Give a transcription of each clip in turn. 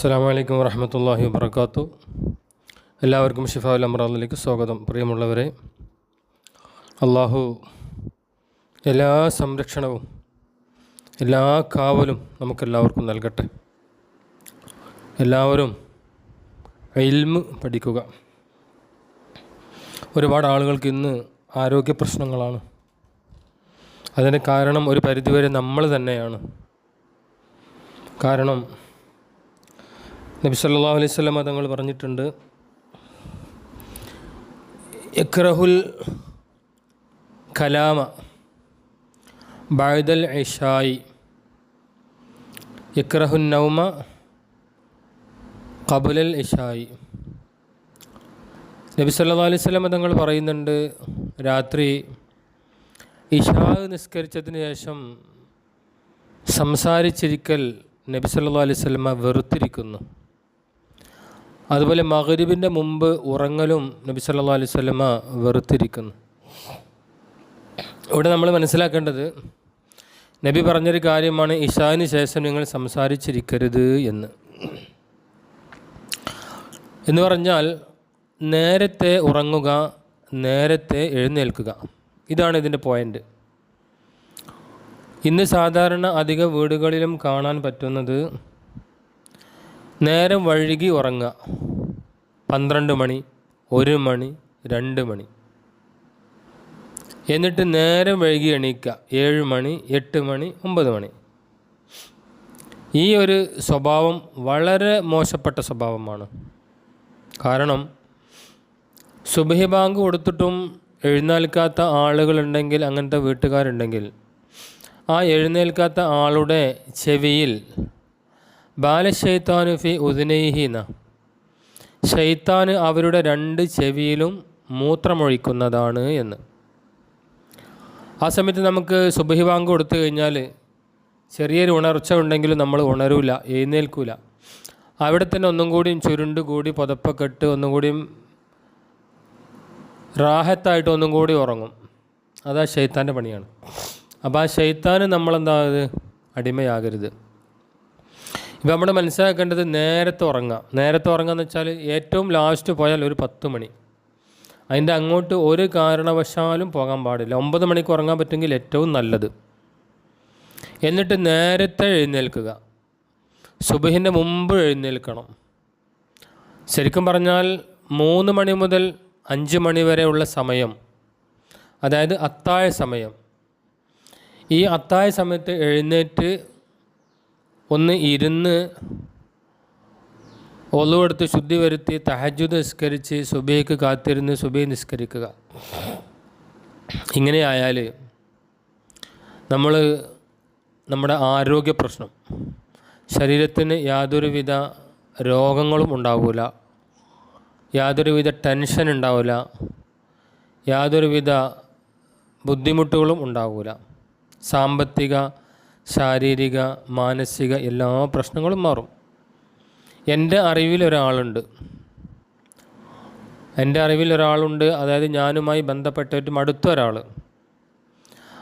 അസ്സാം വലൈക്കും വർഹമത്തല്ലാഹി വാബർക്കാത്തു എല്ലാവർക്കും ഷിഫാ അമറാദിലേക്ക് സ്വാഗതം. പ്രിയമുള്ളവരെ അള്ളാഹു എല്ലാ സംരക്ഷണവും എല്ലാ കാവലും നമുക്കെല്ലാവർക്കും നൽകട്ടെ. എല്ലാവരും ഇൽമ് പഠിക്കുക. ഒരുപാട് ആളുകൾക്ക് ഇന്ന് ആരോഗ്യ പ്രശ്നങ്ങളാണ്. അതിന് കാരണം ഒരു പരിധിവരെ നമ്മൾ തന്നെയാണ്. കാരണം നബി സല്ലല്ലാഹു അലൈഹി വസല്ലം തങ്ങൾ പറഞ്ഞിട്ടുണ്ട് ഇക്രഹുൽ കലാമ ബഅദൽ ഇഷായി ഇക്രഹുൻ നൗമ കബുലൽ ഇഷായി. നബി സല്ലല്ലാഹു അലൈഹി വസല്ലം തങ്ങൾ പറയുന്നുണ്ട് രാത്രി ഇഷാ നിസ്കരിച്ചതിന് ശേഷം സംസാരിച്ചിരിക്കൽ നബി സല്ലല്ലാഹു അലൈഹി വസല്ലമ വെറുത്തിരിക്കുന്നു. അതുപോലെ മഗ്രിബിന്റെ മുമ്പ് ഉറങ്ങലും നബി സല്ലാ അലൈഹി വസല്ലമ വെറുത്തിരിക്കുന്നു. ഇവിടെ നമ്മൾ മനസ്സിലാക്കേണ്ടത് നബി പറഞ്ഞൊരു കാര്യമാണ് ഇഷാന് ശേഷം നിങ്ങൾ സംസാരിച്ചിരിക്കരുത് എന്ന്. എന്ന് പറഞ്ഞാൽ നേരത്തെ ഉറങ്ങുക നേരത്തെ എഴുന്നേൽക്കുക. ഇതാണ് ഇതിന്റെ പോയിന്റ് ഇന്ന് സാധാരണ അധിക വീടുകളിലും കാണാൻ പറ്റുന്നത് നേരം വഴുകി ഉറങ്ങുക. പന്ത്രണ്ട് മണി ഒരു മണി രണ്ട് മണി. എന്നിട്ട് നേരം വഴുകി എണീക്കുക ഏഴ് മണി എട്ട് മണി ഒമ്പത് മണി. ഈ ഒരു സ്വഭാവം വളരെ മോശപ്പെട്ട സ്വഭാവമാണ്. കാരണം സുബഹി ബാങ്ക് കൊടുത്തിട്ടും എഴുന്നേൽക്കാത്ത ആളുകളുണ്ടെങ്കിൽ അങ്ങനത്തെ വീട്ടുകാരുണ്ടെങ്കിൽ ആ എഴുന്നേൽക്കാത്ത ആളുടെ ചെവിയിൽ ബാലശൈത്താനു ഫി ഉദിനൈഹിന ഷെയ്ത്താന് അവരുടെ രണ്ട് ചെവിയിലും മൂത്രമൊഴിക്കുന്നതാണ് എന്ന്. ആ സമയത്ത് നമുക്ക് സുബഹി ബാങ്ക് കൊടുത്തു കഴിഞ്ഞാൽ ചെറിയൊരു ഉണർച്ച ഉണ്ടെങ്കിലും നമ്മൾ ഉണരൂല എഴുന്നേൽക്കൂല. അവിടെ തന്നെ ഒന്നും കൂടിയും ചുരുണ്ട് കൂടി പുതപ്പൊക്കെ ഇട്ട് ഒന്നും കൂടിയും റാഹത്തായിട്ട് ഒന്നും കൂടി ഉറങ്ങും. അതാ ഷെയ്ത്താന്റെ പണിയാണ്. അപ്പോൾ ആ ഷെയ്ത്താന് നമ്മളെന്താ അടിമയാകരുത്. ഇപ്പം നമ്മൾ മനസ്സിലാക്കേണ്ടത് നേരത്തെ ഉറങ്ങുക നേരത്തെ ഉറങ്ങുക എന്ന് വെച്ചാൽ ഏറ്റവും ലാസ്റ്റ് പോയാൽ ഒരു പത്ത് മണി. അതിന്റെ അങ്ങോട്ട് ഒരു കാരണവശാലും പോകാൻ പാടില്ല. ഒമ്പത് മണിക്ക് ഉറങ്ങാൻ പറ്റുമെങ്കിൽ ഏറ്റവും നല്ലത്. എന്നിട്ട് നേരത്തെ എഴുന്നേൽക്കുക. സുബഹിന്റെ മുമ്പ് എഴുന്നേൽക്കണം. ശരിക്കും പറഞ്ഞാൽ മൂന്ന് മണി മുതൽ അഞ്ച് മണി വരെയുള്ള സമയം അതായത് അത്താഴ സമയം. ഈ അത്താഴ സമയത്ത് എഴുന്നേറ്റ് ഒന്ന് ഇരുന്ന് ഒലുവെടുത്ത് ശുദ്ധി വരുത്തി തഹജുദ് നിസ്കരിച്ച് സുബൈക്ക് കാത്തിരുന്ന് സുബൈ നിസ്കരിക്കുക. ഇങ്ങനെയായാൽ നമ്മൾ നമ്മുടെ ആരോഗ്യ പ്രശ്നം. ശരീരത്തിന് യാതൊരുവിധ രോഗങ്ങളും ഉണ്ടാവില്ല യാതൊരുവിധ ടെൻഷൻ ഉണ്ടാവില്ല യാതൊരുവിധ ബുദ്ധിമുട്ടുകളും ഉണ്ടാവില്ല സാമ്പത്തിക ശാരീരിക മാനസിക എല്ലാ പ്രശ്നങ്ങളും മാറും. എന്റെ അറിവിൽ ഒരാളുണ്ട്. എന്റെ അറിവിൽ ഒരാളുണ്ട്. അതായത് ഞാനുമായി ബന്ധപ്പെട്ടിട്ടും അടുത്ത ഒരാൾ.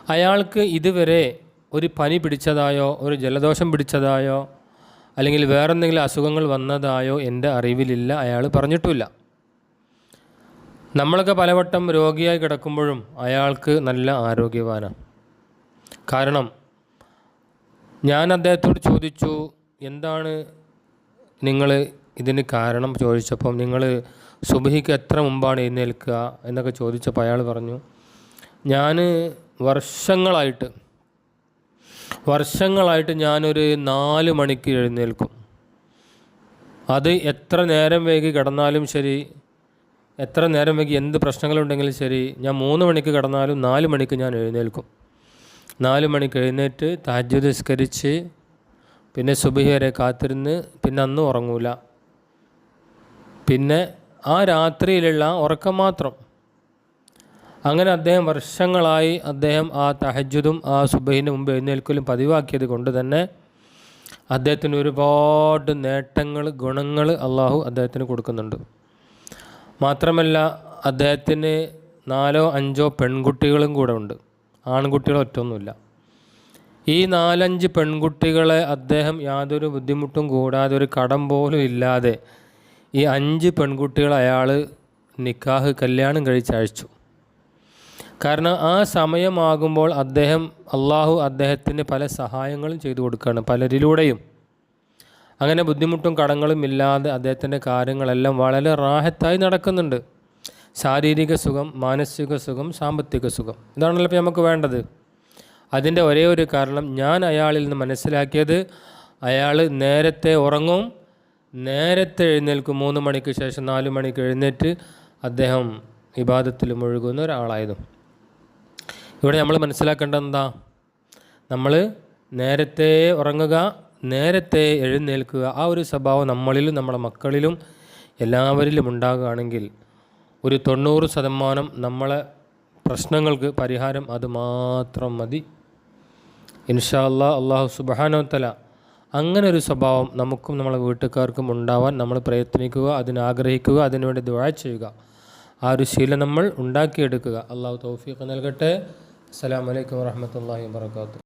അയാൾക്ക് ഇതുവരെ ഒരു പനി പിടിച്ചതായോ ഒരു ജലദോഷം പിടിച്ചതായോ അല്ലെങ്കിൽ വേറെന്തെങ്കിലും അസുഖങ്ങൾ വന്നതായോ എന്റെ അറിവിലില്ല. അയാൾ പറഞ്ഞിട്ടുമില്ല. നമ്മളൊക്കെ പലവട്ടം രോഗിയായി കിടക്കുമ്പോഴും അയാൾക്ക് നല്ല ആരോഗ്യവാനാണ്. കാരണം ഞാൻ അദ്ദേഹത്തോട് ചോദിച്ചു എന്താണ് നിങ്ങൾ ഇതിന് കാരണം? ചോദിച്ചപ്പം നിങ്ങൾ സുബഹിക്ക് എത്ര മുമ്പാണ് എഴുന്നേൽക്കുക? എന്നൊക്കെ ചോദിച്ചപ്പോൾ അയാൾ പറഞ്ഞു ഞാൻ വർഷങ്ങളായിട്ട് വർഷങ്ങളായിട്ട് ഞാനൊരു നാല് മണിക്ക് എഴുന്നേൽക്കും. അത് എത്ര നേരം വൈകി കിടന്നാലും ശരി എത്ര നേരം വൈകി എന്ത് പ്രശ്നങ്ങളുണ്ടെങ്കിലും ശരി ഞാൻ മൂന്ന് മണിക്ക് കിടന്നാലും നാല് മണിക്ക് ഞാൻ എഴുന്നേൽക്കും. നാല് മണിക്ക് എഴുന്നേറ്റ് താജ്ജുദ് നിസ്കരിച്ച് പിന്നെ സുബഹി വരെ കാത്തിരുന്ന് പിന്നെ അന്ന് ഉറങ്ങൂല. പിന്നെ ആ രാത്രിയിലുള്ള ഉറക്കം മാത്രം. അങ്ങനെ അദ്ദേഹം വർഷങ്ങളായി അദ്ദേഹം ആ തഹജുദും ആ സുബഹിന് മുമ്പ് എഴുന്നേൽക്കലും പതിവാക്കിയത് കൊണ്ട് തന്നെ അദ്ദേഹത്തിന് ഒരുപാട് നേട്ടങ്ങൾ ഗുണങ്ങൾ അള്ളാഹു അദ്ദേഹത്തിന് കൊടുക്കുന്നുണ്ട്. മാത്രമല്ല അദ്ദേഹത്തിന് നാലോ അഞ്ചോ പെൺകുട്ടികളും കൂടെ ഉണ്ട്. ആൺകുട്ടികൾ ഒറ്റൊന്നുമില്ല ഈ നാലഞ്ച് പെൺകുട്ടികളെ അദ്ദേഹം യാതൊരു ബുദ്ധിമുട്ടും കൂടാതെ ഒരു കടം പോലും ഇല്ലാതെ ഈ അഞ്ച് പെൺകുട്ടികൾ അയാൾ നിക്കാഹ് കല്യാണം കഴിച്ചയച്ചു കാരണം ആ സമയമാകുമ്പോൾ അദ്ദേഹം അള്ളാഹു അദ്ദേഹത്തിന് പല സഹായങ്ങളും ചെയ്തു കൊടുക്കുകയാണ് പലരിലൂടെയും. അങ്ങനെ ബുദ്ധിമുട്ടും കടങ്ങളും ഇല്ലാതെ അദ്ദേഹത്തിന്റെ കാര്യങ്ങളെല്ലാം വളരെ റാഹത്തായി നടക്കുന്നുണ്ട്. ശാരീരിക സുഖം മാനസിക സുഖം സാമ്പത്തിക സുഖം. ഇതാണല്ലോ ഇപ്പോൾ നമുക്ക് വേണ്ടത്. അതിന്റെ ഒരേ ഒരു കാരണം ഞാൻ അയാളിൽ നിന്ന് മനസ്സിലാക്കിയത് അയാൾ നേരത്തെ ഉറങ്ങും നേരത്തെ എഴുന്നേൽക്കും. മൂന്ന് മണിക്ക് ശേഷം നാല് മണിക്ക് എഴുന്നേറ്റ് അദ്ദേഹം വിവാദത്തിൽ മുഴുകുന്ന ഒരാളായത്. ഇവിടെ നമ്മൾ മനസ്സിലാക്കേണ്ടത് എന്താ? നമ്മൾ നേരത്തെ ഉറങ്ങുക നേരത്തെ എഴുന്നേൽക്കുക. ആ ഒരു സ്വഭാവം നമ്മളിലും നമ്മുടെ മക്കളിലും എല്ലാവരിലും ഉണ്ടാകുകയാണെങ്കിൽ ഒരു തൊണ്ണൂറ് ശതമാനം നമ്മളെ പ്രശ്നങ്ങൾക്ക് പരിഹാരം അത് മാത്രം മതി. ഇൻഷാ അല്ലാ അള്ളാഹു സുബാനോത്തല അങ്ങനെ ഒരു സ്വഭാവം നമുക്കും നമ്മളെ വീട്ടുകാർക്കും ഉണ്ടാവാൻ നമ്മൾ പ്രയത്നിക്കുക അതിനാഗ്രഹിക്കുക അതിനുവേണ്ടി ദുആ ചെയ്യുക. ആ ഒരു ശീലം നമ്മൾ ഉണ്ടാക്കിയെടുക്കുക. അള്ളാഹു തൗഫീഖ് നൽകട്ടെ. അസ്സലാമു അലൈക്കും വാഹമത്തല്ലാഹി വബറകാതുഹു.